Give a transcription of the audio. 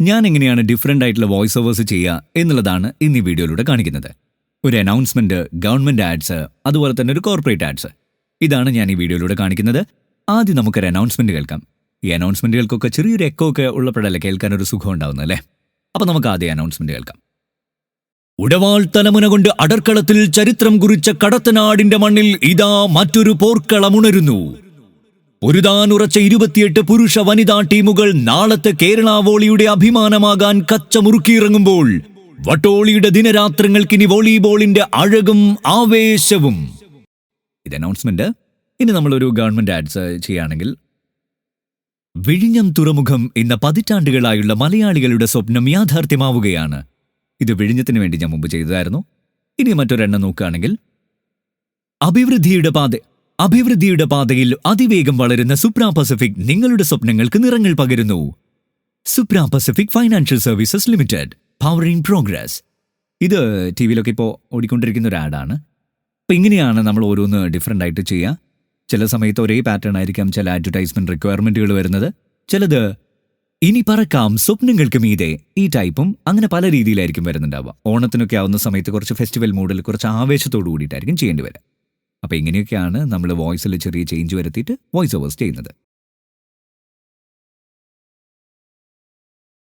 ഞാൻ എങ്ങനെയാണ് ഡിഫറെന്റ് ആയിട്ടുള്ള വോയിസ് ഓവേഴ്സ് ചെയ്യുക എന്നുള്ളതാണ് ഇന്ന് ഈ വീഡിയോയിലൂടെ കാണിക്കുന്നത്. ഒരു അനൗൺസ്മെന്റ് ഗവൺമെന്റ് ആഡ്സ് അതുപോലെ തന്നെ ഒരു കോർപ്പറേറ്റ് ആഡ്സ് ഇതാണ് ഞാൻ ഈ വീഡിയോയിലൂടെ കാണിക്കുന്നത്. ആദ്യം നമുക്കൊരു അനൗൺസ്മെന്റ് കേൾക്കാം. ഈ അനൗൺസ്മെന്റുകൾക്കൊക്കെ ചെറിയൊരു എക്കോ ഒക്കെ ഉള്ളപ്പോഴല്ലേ കേൾക്കാൻ ഒരു സുഖം ഉണ്ടാവുന്നത് അല്ലേ? അപ്പോൾ നമുക്ക് ആദ്യം അനൗൺസ്മെന്റ് കേൾക്കാം. ഉടവാൾ തലമുന കൊണ്ട് അടർക്കളത്തിൽ ചരിത്രം കുറിച്ച കടത്തനാടിന്റെ മണ്ണിൽ ഇതാ മറ്റൊരു പോർക്കളമുണരുന്നു പൊരുതാൻ ഉറച്ച ഇരുപത്തിയെട്ട് പുരുഷ വനിതാ ടീമുകൾ നാളത്തെ കേരള വോളിയുടെ അഭിമാനമാകാൻ കച്ചമുറുക്കിയിറങ്ങുമ്പോൾ വട്ടോളിയുടെ ദിനരാത്രങ്ങൾക്കിനി വോളിബോളിന്റെ അഴകും ആവേശവും. ഇത് അനൗൺസ്മെന്റ് ഇനി നമ്മളൊരു ഗവൺമെന്റ് ആഡ്സ് ചെയ്യുകയാണെങ്കിൽ വിഴിഞ്ഞം തുറമുഖം എന്ന പതിറ്റാണ്ടുകളായുള്ള മലയാളികളുടെ സ്വപ്നം യാഥാർത്ഥ്യമാവുകയാണ്. ഇത് വിഴിഞ്ഞത്തിന് വേണ്ടി ഞാൻ മുമ്പ് ചെയ്തതായിരുന്നു. ഇനി മറ്റൊരെണ്ണം നോക്കുകയാണെങ്കിൽ അഭിവൃദ്ധിയുടെ പാത അഭിവൃദ്ധിയുടെ പാതയിൽ അതിവേഗം വളരുന്ന സുപ്ര പസഫിക് നിങ്ങളുടെ സ്വപ്നങ്ങൾക്ക് നിറങ്ങൾ പകരുന്നു. Supra Pacific Financial Services Limited. Power in progress ഇത് ടി വിയിലൊക്കെ ഇപ്പോൾ ഓടിക്കൊണ്ടിരിക്കുന്ന ഒരു ആഡാണ്. അപ്പം ഇങ്ങനെയാണ് നമ്മൾ ഓരോന്ന് ഡിഫറെന്റ് ആയിട്ട് ചെയ്യുക ചില സമയത്ത് ഒരേ പാറ്റേൺ ആയിരിക്കാം ചില അഡ്വർടൈസ്മെന്റ് റിക്വയർമെന്റുകൾ വരുന്നത്. ചിലത് ഇനി പറക്കാം സ്വപ്നങ്ങൾക്ക് മീതെ ഈ ടൈപ്പും അങ്ങനെ പല രീതിയിലായിരിക്കും വരുന്നുണ്ടാവുക. ഓണത്തിനൊക്കെ ആവുന്ന സമയത്ത് കുറച്ച് ഫെസ്റ്റിവൽ മൂഡിൽ കുറച്ച് ആവേശത്തോടു കൂടിയിട്ടായിരിക്കും ചെയ്യേണ്ടി വരിക അപ്പോൾ ഇങ്ങനെയൊക്കെയാണ് നമ്മൾ വോയിസിൽ ചെറിയ ചേഞ്ച് വരുത്തിയിട്ട് വോയിസ് ഓവേഴ്സ് ചെയ്യുന്നത്.